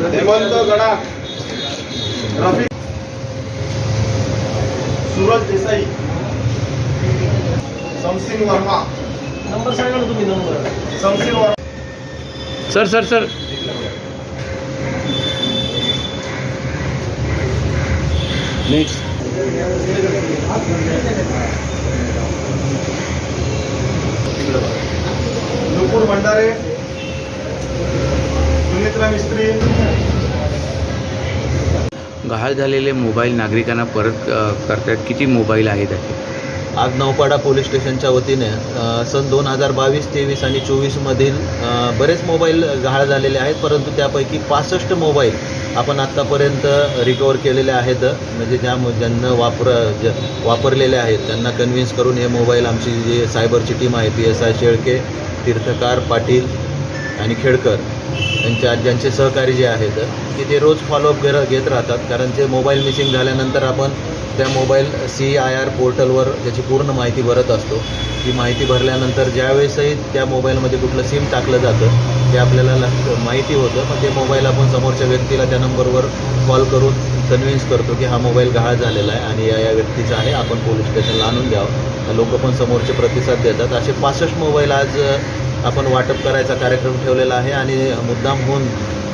Hemant Gada. Rafi Suraj Desai. Something Verma. Number सांगा तुम्ही number. Samsingh Verma. Sir sir sir. Next Sumitra Mistry गहाळ झालेले मोबाईल नागरिकांना परत करतात किती मोबाईल आहेत असे आज नौपाडा पोलीस स्टेशनच्या वतीने सन दोन हजार बावीस तेवीस आणि चोवीसमधील बरेच मोबाईल गहाळ झालेले आहेत परंतु त्यापैकी पासष्ट मोबाईल आपण आत्तापर्यंत रिकवर केलेले आहेत. म्हणजे ज्या ज्यांना वापर ज वापरलेले आहेत त्यांना कन्व्हिन्स करून हे मोबाईल आमची जी सायबरची टीम आहे P S I Shelke Tirthkar Patil आणि खेडकर त्यांच्या ज्यांचे सहकारी जे आहेत की ते रोज फॉलोअप घेर घेत राहतात. कारण ते मोबाईल मिसिंग झाल्यानंतर आपण त्या मोबाईल सी आय आर पोर्टलवर त्याची पूर्ण माहिती भरत असतो ती माहिती भरल्यानंतर ज्यावेळेसही त्या मोबाईलमध्ये कुठलं सिम टाकलं जातं ते आपल्याला माहिती होतं. मग ते मोबाईल आपण समोरच्या व्यक्तीला त्या नंबरवर कॉल करून कन्व्हिन्स करतो की हा मोबाईल गहाळ झालेला आहे आणि या या व्यक्तीचा आहे. आपण पोलीस स्टेशनला आणून द्यावं. लोक पण समोरचे प्रतिसाद देतात. असे पासष्ट मोबाईल आज आपण वाटप करायचा कार्यक्रम ठेवलेला आहे आणि मुद्दाम होऊन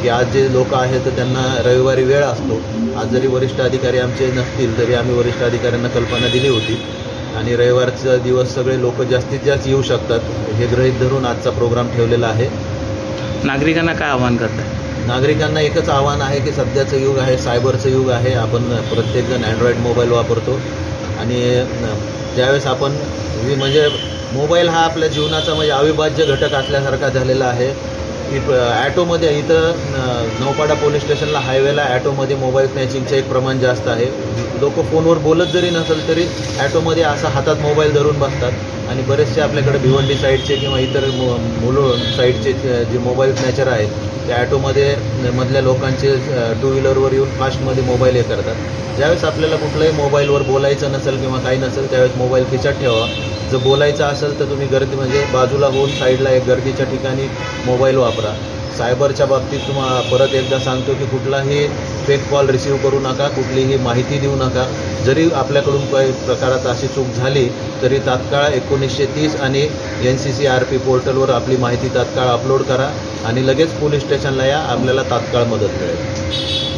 की आज जे लोक आहेत त्यांना रविवारी वेळ असतो. आज जरी वरिष्ठ अधिकारी आमचे नसतील तरी आम्ही वरिष्ठ अधिकाऱ्यांना कल्पना दिली होती. आणि रविवारचा दिवस सगळे लोक जास्तीत जास्त येऊ शकतात हे गृहीत धरून आजचा प्रोग्राम ठेवलेला आहे. नागरिकांना काय आवाहन करताय नागरिकांना एकच आव्हान आहे की सध्याचं युग आहे सायबरचं युग आहे. आपण प्रत्येकजण अँड्रॉईड मोबाईल वापरतो. आणि ज्यावेळेस आपण म्हणजे मोबाईल हा आपल्या जीवनाचा म्हणजे अविभाज्य घटक असल्यासारखा झालेला आहे. की ॲटोमध्ये इथं नौपाडा पोलीस स्टेशनला हायवेला ॲटोमध्ये मोबाईल स्नॅचिंगचं एक प्रमाण जास्त आहे. लोक फोनवर बोलत जरी नसेल तरी ॲटोमध्ये असा हातात मोबाईल धरून बसतात. आणि बरेचसे आपल्याकडे भिवंडी साईडचे किंवा इतर मु मुलं साईडचे जे- मोबाईल स्नॅचर आहेत त्या ॲटोमध्ये मधल्या लोकांचे टू व्हीलरवर येऊन फास्टमध्ये मोबाईल हे करतात. ज्यावेळेस आपल्याला कुठल्याही मोबाईलवर बोलायचं नसेल किंवा काही नसेल त्यावेळेस मोबाईल खिचात ठेवा. जर बोलायचं असेल तर तुम्ही गर्दी म्हणजे बाजूला होऊन साईडला एक गर्दीच्या ठिकाणी मोबाईल वापरा. सायबरच्या बाबतीत तुम्हाला परत एकदा सांगतो की कुठलाही फेक कॉल रिसीव करू नका कुठलीही माहिती देऊ नका. जरी आपल्याकडून काही प्रकारात अशी चूक झाली तरी तात्काळ एकोणीसशे तीस आणि N C C R P पोर्टलवर आपली माहिती तात्काळ अपलोड करा आणि लगेच पोलीस स्टेशनला या आपल्याला तात्काळ मदत मिळेल.